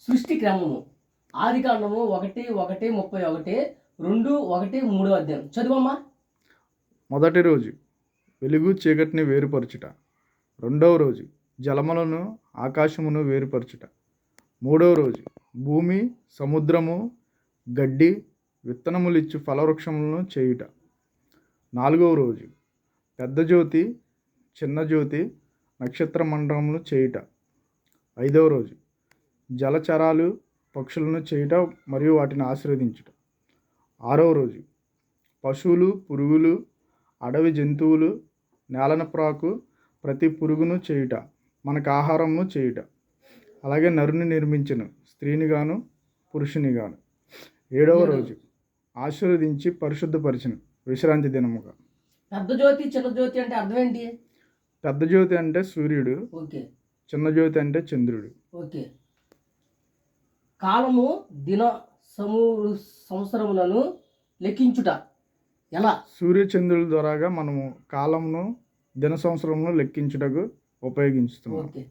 సృష్టి క్రమము. ఆది కాండము ఒకటి ఒకటి ముప్పై ఒకటి రెండు ఒకటి మూడో అధ్యాయం. చదువమ్మా. మొదటి రోజు వెలుగు చీకటిని వేరుపరచుట. రెండవ రోజు జలములను ఆకాశమును వేరుపరచుట. మూడవ రోజు భూమి సముద్రము గడ్డి విత్తనములిచ్చు ఫలవృక్షములను చేయుట. నాలుగవ రోజు పెద్ద జ్యోతి చిన్న జ్యోతి నక్షత్ర మండలములు చేయుట. ఐదవ రోజు జలచరాలు పక్షులను చేయుట మరియు వాటిని ఆశీర్వదించుట. ఆరవ రోజు. పశువులు పురుగులు అడవి జంతువులు నేలన ప్రాకు ప్రతి పురుగును చేయుట మనకు ఆహారమును చేయుట. అలాగే నరుని నిర్మించను స్త్రీని గాను పురుషుని గాను ఏడవ రోజు. ఆశీర్వదించి పరిశుద్ధపరిచిన విశ్రాంతి దినముగా. పెద్ద జ్యోతి చిన్న జ్యోతి అంటే అర్థం ఏంటి పెద్ద జ్యోతి అంటే సూర్యుడు. ఓకే. చిన్న జ్యోతి అంటే చంద్రుడు. ఓకే. కాలము దిన సమూ సంవత్సరములను లెక్కించుట. ఎలా? సూర్య చంద్రుల ద్వారాగా మనము కాలమును దిన సంవత్సరమును లెక్కించుటకు ఉపయోగించుతున్నాం ఓకే.